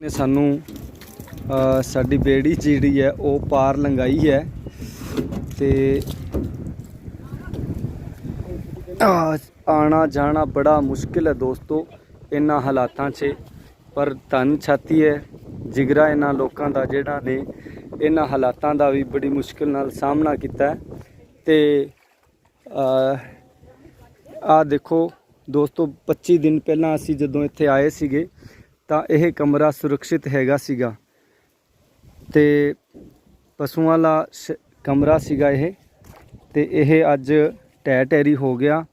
ਨੇ ਸਾਨੂੰ ਸਾਡੀ ਬੇੜੀ ਜਿਹੜੀ ਹੈ ਉਹ ਪਾਰ ਲੰਗਾਈ ਹੈ ਤੇ ਆ- ਆਣਾ ਜਾਣਾ ਬੜਾ ਮੁਸ਼ਕਿਲ ਹੈ ਦੋਸਤੋ, ਇਹਨਾਂ ਹਾਲਾਤਾਂ 'ਚ। ਪਰ ਧੰਨ ਛਾਤੀ ਹੈ, ਜਿਗਰਾ ਇਹਨਾਂ ਲੋਕਾਂ ਦਾ ਜਿਹੜਾ ਨੇ ਇਹਨਾਂ ਹਾਲਾਤਾਂ ਦਾ ਵੀ ਬੜੀ ਮੁਸ਼ਕਿਲ ਨਾਲ ਸਾਹਮਣਾ ਕੀਤਾ ਹੈ। ਤੇ ਆ ਦੇਖੋ ਦੋਸਤੋ 25 ਦਿਨ ਪਹਿਲਾਂ ਅਸੀਂ ਜਦੋਂ ਇੱਥੇ ਆਏ ਸੀਗੇ ਤਾਂ ਇਹ ਕਮਰਾ ਸੁਰੱਖਿਅਤ ਹੈਗਾ ਸੀਗਾ। ਤੇ ਪਸ਼ੂਆਂ ਦਾ ਸ਼- ਕਮਰਾ ਸੀਗਾ ਇਹ। ਤੇ ਇਹ ਅੱਜ ਢਹਿ ਢੇਰੀ ਹੋ ਗਿਆ।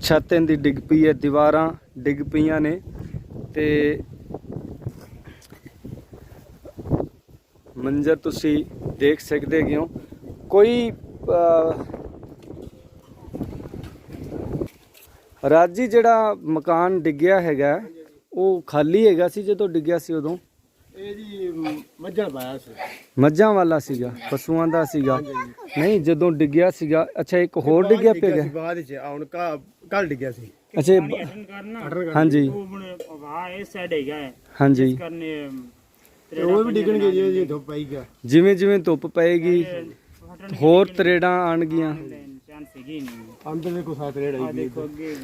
ਛੱਤ ਦੀ ਡਿੱਗ ਪਈ ਹੈ, ਦੀਵਾਰਾਂ ਡਿੱਗ ਪਈਆਂ ਨੇ। ਤੇ ਮੰਜ਼ਰ ਤੁਸੀਂ ਦੇਖ ਸਕਦੇ ਹੋ ਕੋਈ ਰਾਜੀ ਜਿਹੜਾ ਮਕਾਨ ਡਿੱਗਿਆ ਹੈਗਾ ਉਹ ਖਾਲੀ ਹੈਗਾ ਸੀ ਜਦੋਂ ਡਿੱਗਿਆ ਸੀ ਉਦੋਂ? ਇਹ ਜੀ ਮੱਝਾਂ ਪਾਇਆ ਸੀ। ਮੱਝਾਂ ਵਾਲਾ ਸੀਗਾ ਪਸ਼ੂਆਂ ਦਾ ਸੀਗਾ। ਨਹੀਂ ਜਦੋਂ ਡਿੱਗਿਆ ਸੀਗਾ ਅੱਛਾ ਇੱਕ ਹੋਰ ਡਿੱਗਿਆ ਪਿਆ ਗਿਆ ਬਾਅਦ ਚ ਹੁਣ ਕਾ ਕੱਲ ਡਿੱਗਿਆ ਸੀ। ਅੱਛਾ ਇਹ ਹਾਂਜੀ। ਵਾਹ ਇਸ ਸਾਈਡ ਹੈਗਾ ਹੈ। ਹਾਂਜੀ। ਕਰਨੇ ਤੇ ਉਹ ਵੀ ਡਿੱਗਣਗੇ ਜੀ ਜੀ ਧੁੱਪ ਪਈ ਗਿਆ। ਜਿਵੇਂ ਜਿਵੇਂ ਧੁੱਪ ਪਏਗੀ ਹੋਰ ਤਰੇੜਾਂ ਆਣਗੀਆਂ ਚਾਂਸ ਹੈਗੀ ਨਹੀਂ ਅੰਦਰ ਦੇਖੋ ਸਾਥ ਰੇੜ ਆ ਆਈ ਦੇਖੋ ਅੱਗੇ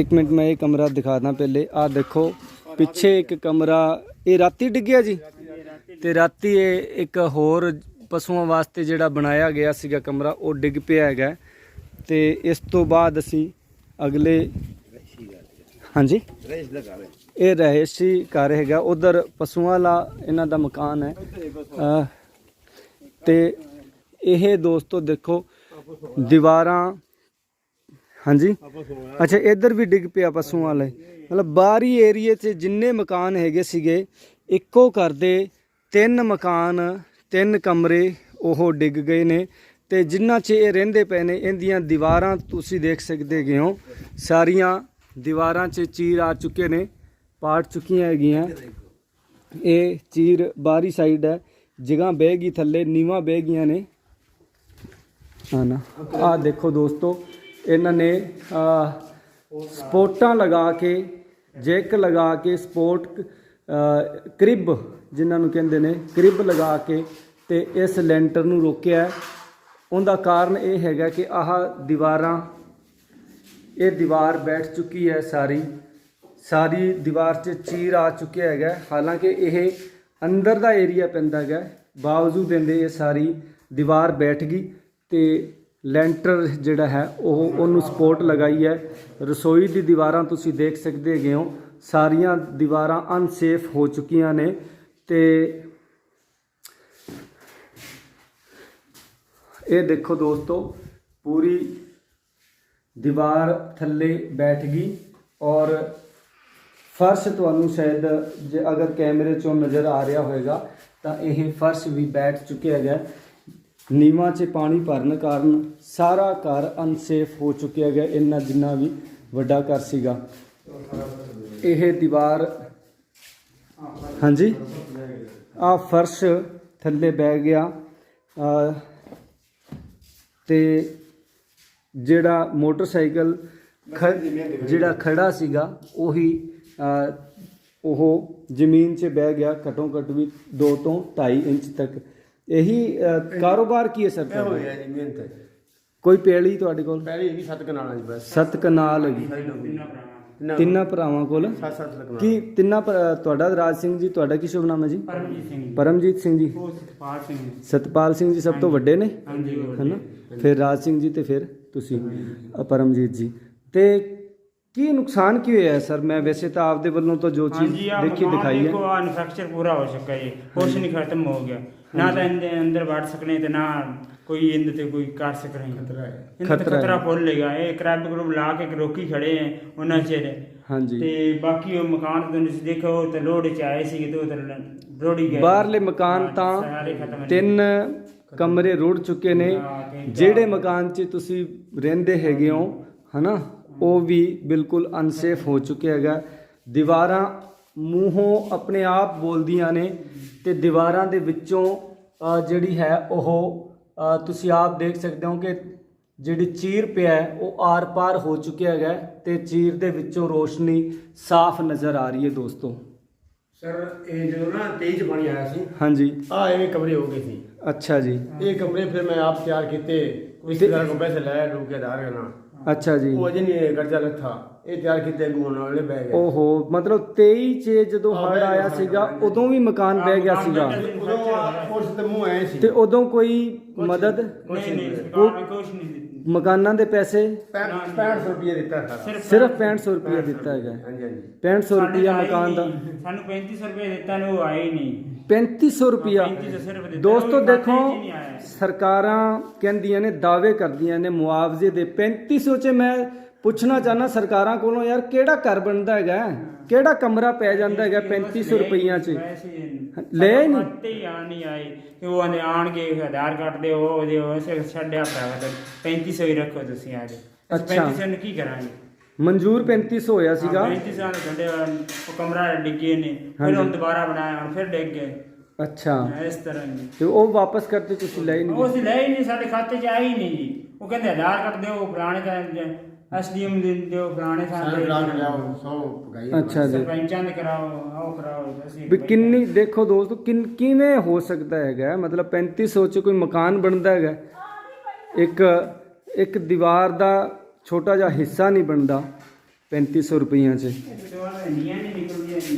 ਇੱਕ ਮਿੰਟ ਮੈਂ ਇਹ ਕਮਰਾ ਦਿਖਾਦਾ ਪਹਿਲੇ। ਆ ਦੇਖੋ ਪਿੱਛੇ ਇੱਕ ਕਮਰਾ ਇਹ ਰਾਤੀ ਡਿੱਗਿਆ ਜੀ? ਤੇ ਰਾਤੀ ਇਹ ਇੱਕ ਹੋਰ ਪਸ਼ੂਆਂ ਵਾਸਤੇ ਜਿਹੜਾ ਬਣਾਇਆ ਗਿਆ ਸੀਗਾ ਕਮਰਾ ਉਹ ਡਿੱਗ ਪਿਆ ਹੈਗਾ। ਤੇ ਇਸ ਤੋਂ ਬਾਅਦ ਅਸੀਂ ਅਗਲੇ ਹਾਂਜੀ? ਇਹ ਰਹਿਸ਼ੀ ਘਰ ਹੈਗਾ। ਉਧਰ ਪਸ਼ੂਆਂ ਵਾਲਾ ਇਹਨਾਂ ਦਾ ਮਕਾਨ ਹੈ। ਤੇ ਇਹ ਦੋਸਤੋ ਦੇਖੋ ਦੀਵਾਰਾਂ। ਹਾਂਜੀ? ਅੱਛਾ ਇੱਧਰ ਵੀ ਡਿੱਗ ਪਿਆ ਪਸ਼ੂਆਂ ਵਾਲੇ। ਮਤਲਬ ਬਾਹਰੀ ਏਰੀਏ 'ਚ ਜਿੰਨੇ ਮਕਾਨ ਹੈਗੇ ਸੀਗੇ ਇੱਕੋ ਘਰ ਦੇ ਤਿੰਨ ਮਕਾਨ ਤਿੰਨ ਕਮਰੇ ਉਹ ਡਿੱਗ ਗਏ ਨੇ। ਤੇ ਜਿਨ੍ਹਾਂ 'ਚ ਇਹ ਰਹਿੰਦੇ ਪਏ ਨੇ ਇਹਦੀਆਂ ਦੀਵਾਰਾਂ ਤੁਸੀਂ ਦੇਖ ਸਕਦੇ ਹੈਗੇ ਹੋ। ਸਾਰੀਆਂ ਦੀਵਾਰਾਂ 'ਚ ਚੀਰ ਆ ਚੁੱਕੇ ਨੇ ਪਾਟ ਚੁੱਕੀਆਂ ਹੈਗੀਆਂ। ਇਹ ਚੀਰ ਬਾਹਰੀ ਸਾਈਡ ਹੈ ਜਗ੍ਹਾ ਬਹਿ ਗਈ ਥੱਲੇ ਨੀਵਾਂ ਬਹਿ ਗਈਆਂ ਨੇ। ਹਾਂ ਨਾ ਆ ਦੇਖੋ ਦੋਸਤੋ ਇਹਨਾਂ ਨੇ ਆ ਸਪੋਰਟਾਂ ਲਗਾ ਕੇ ਜੈਕ ਲਗਾ ਕੇ ਸਪੋਰਟ ਅ, ਕ੍ਰਿਬ ਜਿਨ੍ਹਾਂ ਨੂੰ ਕਹਿੰਦੇ ਨੇ ਕ੍ਰਿਬ ਲਗਾ ਕੇ ਤੇ ਇਸ ਲੈਂਟਰ ਨੂੰ ਰੋਕਿਆ। ਉਹਦਾ ਕਾਰਨ ਇਹ ਹੈਗਾ ਕਿ ਆਹ ਦੀਵਾਰਾਂ ਇਹ ਦੀਵਾਰ ਬੈਠ ਚੁੱਕੀ ਹੈ ਸਾਰੀ। ਸਾਰੀ ਦੀਵਾਰ 'ਚ ਚੀਰ ਆ ਚੁੱਕਿਆ ਹੈਗਾ। ਹਾਲਾਂਕਿ ਇਹ ਅੰਦਰ ਦਾ ਏਰੀਆ ਪੈਂਦਾ ਹੈਗਾ। ਬਾਵਜੂਦ ਇਹਦੇ ਇਹ ਸਾਰੀ ਦੀਵਾਰ ਬੈਠ ਗਈ। ਤੇ ਲੈਂਟਰ ਜਿਹੜਾ ਹੈ, ਉਹ ਉਹਨੂੰ ਸਪੋਰਟ ਲਗਾਈ ਹੈ। ਰਸੋਈ ਦੀ ਦੀਵਾਰਾਂ ਤੁਸੀਂ ਦੇਖ ਸਕਦੇ ਹੈਗੇ ਹੋ। ਸਾਰੀਆਂ ਦੀਵਾਰਾਂ ਅਨਸੇਫ ਹੋ ਚੁੱਕੀਆਂ ਨੇ ਤੇ ਇਹ ਦੇਖੋ ਦੋਸਤੋ, ਪੂਰੀ ਦੀਵਾਰ ਥੱਲੇ ਬੈਠ ਗਈ ਔਰ ਫਰਸ਼ ਤੁਹਾਨੂੰ ਸ਼ਾਇਦ ਜੇ ਅਗਰ ਕੈਮਰੇ ਚੋਂ ਨਜ਼ਰ ਆ ਰਿਹਾ ਹੋਵੇਗਾ ਤਾਂ ਇਹ ਫਰਸ਼ ਵੀ ਬੈਠ ਚੁੱਕਿਆ ਹੈਗਾ। ਨੀਵਾਂ 'ਚ ਪਾਣੀ ਭਰਨ ਕਾਰਨ ਸਾਰਾ ਘਰ ਅਨਸੇਫ ਹੋ ਚੁੱਕਿਆ ਗਿਆ, ਇੰਨਾ ਜਿੰਨਾ ਵੀ ਵੱਡਾ ਘਰ ਸੀਗਾ। ਇਹ ਦੀਵਾਰ, ਹਾਂਜੀ? ਆ ਫਰਸ਼ ਥੱਲੇ ਬਹਿ ਗਿਆ। ਆ ਤੇ ਜਿਹੜਾ ਮੋਟਰਸਾਈਕਲ ਖ- ਜਿਹੜਾ ਖੜਾ ਸੀਗਾ, ਉਹੀ ਉਹ ਜ਼ਮੀਨ 'ਚ ਬਹਿ ਗਿਆ ਘਟੋ ਘੱਟ ਵੀ 2 ਤੋਂ 2.5 ਇੰਚ ਤੱਕ। ਇਹੀ ਅ, ਕਾਰੋਬਾਰ ਕੀ ਹੈ ਸਰ ਇਹ ਤੁਹਾਡਾ? ਹੋਇਆ ਜੀ ਮਿਹਨਤ ਕੋਈ ਪੈਲੀ ਤੁਹਾਡੇ ਕੋਲ? ਪਹਿਲੀ ਹੈਗੀ ਸੱਤ ਕਨਾਲਾਂ ਦੀ ਬਸ। ਸੱਤ ਕਨਾਲ ਹੈਗੀ। ਤਿੰਨਾਂ ਤਿੰਨਾਂ ਭਰਾਵਾਂ ਕੋਲ? ਸੱਤ ਸੱਤ ਕਨਾਲ। ਕੀ ਤਿੰਨਾਂ ਭਰਾ- ਤੁਹਾਡਾ ਰਾਜ ਸਿੰਘ ਜੀ ਤੁਹਾਡਾ ਕੀ ਸ਼ੁਭ ਨਾਮ ਹੈ ਜੀ? ਪਰਮਜੀਤ ਸਿੰਘ ਪਰਮਜੀਤ ਸਿੰਘ ਜੀ। ਉਹ ਸਤਪਾਲ ਸਿੰਘ ਸਤਪਾਲ ਸਿੰਘ ਜੀ ਸਭ ਤੋਂ ਵੱਡੇ ਨੇ? ਹਾਂਜੀ ਹੈਨਾ? ਫਿਰ ਰਾਜ ਸਿੰਘ ਜੀ ਤੇ ਫਿਰ ਤੁਸੀਂ। ਅ, ਪਰਮਜੀਤ ਜੀ। ਤੇ ਕੀ ਨੁਕਸਾਨ ਕੀ ਹੋਇਆ ਹੈ ਸਰ? ਮੈਂ ਵੈਸੇ ਤਾਂ ਆਪਦੇ ਵੱਲੋਂ ਤਾਂ ਜੋ ਚੀਜ਼ ਹਾਂਜੀ ਆ ਦੇਖੀ ਦਿਖਾਈ ਦੇਖੋ ਹੈ ਆ ਇਨਫੈਕਸ਼ਨ ਪੂਰਾ ਹੋ ਚੁੱਕਾ ਹੈ ਕੁਛ ਨਹੀਂ ਖਤਮ ਹੋ ਗਿਆ। ਨਾ ਤਾਂ ਇਹਦੇ ਅੰਦਰ ਵੜ ਸਕਣੇ ਤੇ ਨਾ ਕੋਈ ਇਹਦੇ ਤੇ ਕੋਈ ਕਰ ਸਕ ਰਹੇ ਖਤਰਾ ਹੈ। ਤੇ ਖਤਰਾ ਹੈ। ਖਤਰਾ ਫੁੱਲ ਲੇਗਾ ਇਹ ਕ੍ਰੈਬ ਗਰੁੱਪ ਲਾ ਕੇ ਰੋਕੀ ਖੜੇ ਹੈ ਉਹਨਾਂ ਚਿਰ। ਹਾਂਜੀ। ਤੇ ਬਾਕੀ ਉਹ ਮਕਾਨ ਤੋਂ ਤੁਸੀਂ ਦੇਖੋ ਉਹ ਤੇ ਲੋੜ ਚ ਆਏ ਸੀ ਤੇ ਉਹ ਤੇ ਰੋੜੀ ਗਏ। ਬਾਹਰਲੇ ਮਕਾਨ ਤਾਂ ਸਾਰੇ ਖਤਮ ਨੇ। ਤਿੰਨ ਕਮਰੇ ਰੁੜ ਚੁੱਕੇ ਨੇ। ਹਾਂ, ਜਿਹੜੇ ਮਕਾਨ 'ਚ ਤੁਸੀਂ ਰਹਿੰਦੇ ਹੈਗੇ ਹੋ ਹਨਾ? ਉਹ ਵੀ ਬਿਲਕੁਲ ਅਨਸੇਫ ਹੋ ਚੁੱਕਿਆ ਹੈਗਾ। ਦੀਵਾਰਾਂ ਮੂੰਹੋਂ ਆਪਣੇ ਆਪ ਬੋਲਦੀਆਂ ਨੇ ਤੇ ਦੀਵਾਰਾਂ ਦੇ ਵਿੱਚੋਂ ਜਿਹੜੀ ਹੈ ਉਹ ਤੁਸੀਂ ਆਪ ਦੇਖ ਸਕਦੇ ਹੋ ਕਿ ਜਿਹੜੀ ਚੀਰ ਪਿਆ ਉਹ ਆਰ-ਪਾਰ ਹੋ ਚੁੱਕਿਆ ਹੈਗਾ ਤੇ ਚੀਰ ਦੇ ਵਿੱਚੋਂ ਰੋਸ਼ਨੀ ਸਾਫ਼ ਨਜ਼ਰ ਆ ਰਹੀ ਹੈ ਦੋਸਤੋ। ਸਰ ਇਹ ਜਦੋਂ ਨਾ 23 ਚ ਪਾਣੀ ਆਇਆ ਸੀ ਹਾਂਜੀ। ਆ ਐਵੇਂ ਕਮਰੇ ਹੋ ਗਏ ਸੀ। ਅੱਛਾ ਜੀ। ਇਹ ਕਮਰੇ ਫਿਰ ਮੈਂ ਆਪ ਤਿਆਰ ਕੀਤੇ ਰਿਸ਼ਤੇਦਾਰ ਕੋਲ ਪੈਸੇ ਲਾਇਆ ਲੋਕ ਕੇ ਕਰਨਾ। ਅੱਛਾ ਜੀ। ਉਹ ਅਜੇ ਨਹੀਂ ਕਰਜ਼ਾ ਲੱਥਾ। ਇਹ ਤਿਆਰ ਕੀਤੇ ਗੁਣ ਵਾਲੇ ਬਹਿ ਗਏ। ਓਹੋ ਮਤਲਬ 23 ਚ ਜਦੋਂ ਹੜ ਆਇਆ ਸੀਗਾ। ਉਦੋਂ ਵੀ ਮਕਾਨ ਬਹਿ ਗਿਆ ਸੀਗਾ। ਉਦੋਂ ਆ ਉਸ ਤੇ ਮੂੰਹ ਆਏ ਸੀ। ਤੇ ਉਦੋਂ ਕੋਈ ਮਦਦ? ਨਹੀਂ ਨਹੀਂ ਨੇ ਕੁਛ ਨਹੀਂ ਦਿੱਤੀ ਮਕਾਨਾਂ ਦੇ ਪੈਸੇ? 6500 ਰੁਪਏ ਦਿੱਤਾ ਸਾਰਾ ਸਿਰਫ 6500 ਰੁਪਏ ਦਿੱਤਾ ਹੈਗਾ। ਹਾਂਜੀ ਹਾਂਜੀ। 6500 ਸਾਡੇ ਰੁਪਿਆ ਮਕਾਨ ਦਾ। ਸਾਨੂੰ 3500 ਰੁਪਏ ਦਿੱਤਾ ਨੇ ਉਹ ਆਏ ਹੀ ਨਹੀਂ। 3500 ਰੁਪਿਆ 3500 ਸਿਰਫ ਦਿੱਤਾ ਦੋਸਤੋ ਉਹ ਖਾਤੇ ਦੇਖੋ 'ਚ ਹੀ ਨਹੀਂ ਆਇਆ। ਸਰਕਾਰਾਂ ਕਹਿੰਦੀਆਂ ਨੇ ਦਾਅਵੇ ਕਰਦੀਆਂ ਨੇ ਮੁਆਵਜ਼ੇ ਦੇ। 3500 ਚ ਮੈਂ ਪੁੱਛਣਾ ਚਾਹਨਾ ਸਰਕਾਰਾਂ ਕੋਲੋਂ ਯਾਰ ਕਿਹੜਾ ਘਰ ਬਣਦਾ ਹੈਗਾ? ਕਿਹੜਾ ਕਮਰਾ ਪੈ ਜਾਂਦਾ ਹੈਗਾ 3500 ਰੁਪਈਆਂ ਚ? ਲੈ ਹੀ ਨਹੀਂ। ਆ ਨਹੀਂ ਆਏ। ਤੇ ਉਹ ਆਂਦੇ ਆਣਗੇ ਆਧਾਰ ਕਾਰਡ ਦੇ ਉਹ ਉਹਦੇ ਉਸੇ ਛੱਡਿਆ ਪਿਆ ਵਾ ਤੇ 3500 ਹੀ ਰੱਖੋ ਤੁਸੀਂ ਆ ਜੀ ਅੱਛਾ। 3500 ਨੂੰ ਕੀ ਕਰਾਂਗੇ? ਮਨਜ਼ੂਰ 3500 ਹੋਇਆ ਸੀਗਾ। 3500 ਦੇ ਛੱਡੇ ਉਹ ਕਮਰਾ ਡਿੱਗੇ ਨੇ। ਫਿਰ। ਹੁਣ ਦੁਬਾਰਾ ਬਣਾਇਆ ਹੁਣ ਫਿਰ ਡਿੱਗ ਗਏ। ਅੱਛਾ। ਇਸ ਤਰ੍ਹਾਂ ਤੇ ਉਹ ਵਾਪਸ ਕਰਤੇ ਤੁਸੀਂ ਲੈ ਹੀ ਉਹ ਨਹੀਂ ਅਸੀਂ ਲੈ ਹੀ ਨਹੀਂ ਸਾਡੇ ਖਾਤੇ 'ਚ ਆਈ ਨਹੀਂ ਜੀ। ਉਹ ਕਹਿੰਦੇ ਆਧਾਰ ਕਾਰਡ ਦਿਓ ਫਲਾਣੇ ਦਾ ਐਸਡੀਐਮ ਦੇ ਦਿਓ ਫਲਾਣੇ ਸਾਰੇ ਸਾਡੇ ਬਲਾਕ ਲਿਆਓ ਸੌ ਪਗਾਈ ਅੱਛਾ ਜੀ। ਸਰਪੰਚਾਂ ਦੇ ਕਰਾਓ ਆਓ ਕਰਾਓ ਅਸੀਂ ਵੀ ਕਿੰਨੀ ਦੇਖੋ ਦੋਸਤੋ ਕਿੰਨ ਕਿਵੇਂ ਹੋ ਸਕਦਾ ਹੈਗਾ? ਮਤਲਬ 3500 ਚ ਕੋਈ ਮਕਾਨ ਬਣਦਾ ਹੈਗਾ? ਇੱਕ ਇੱਕ ਦੀਵਾਰ ਦਾ ਛੋਟਾ ਜਿਹਾ ਹਿੱਸਾ ਨਹੀਂ ਬਣਦਾ 3500 ਰੁਪਈਆਂ ਚ। ਦੁਬਾਰਾ ਨੀਆਂ ਨਹੀਂ ਨਿਕਲਦੀਆਂ ਜੀ।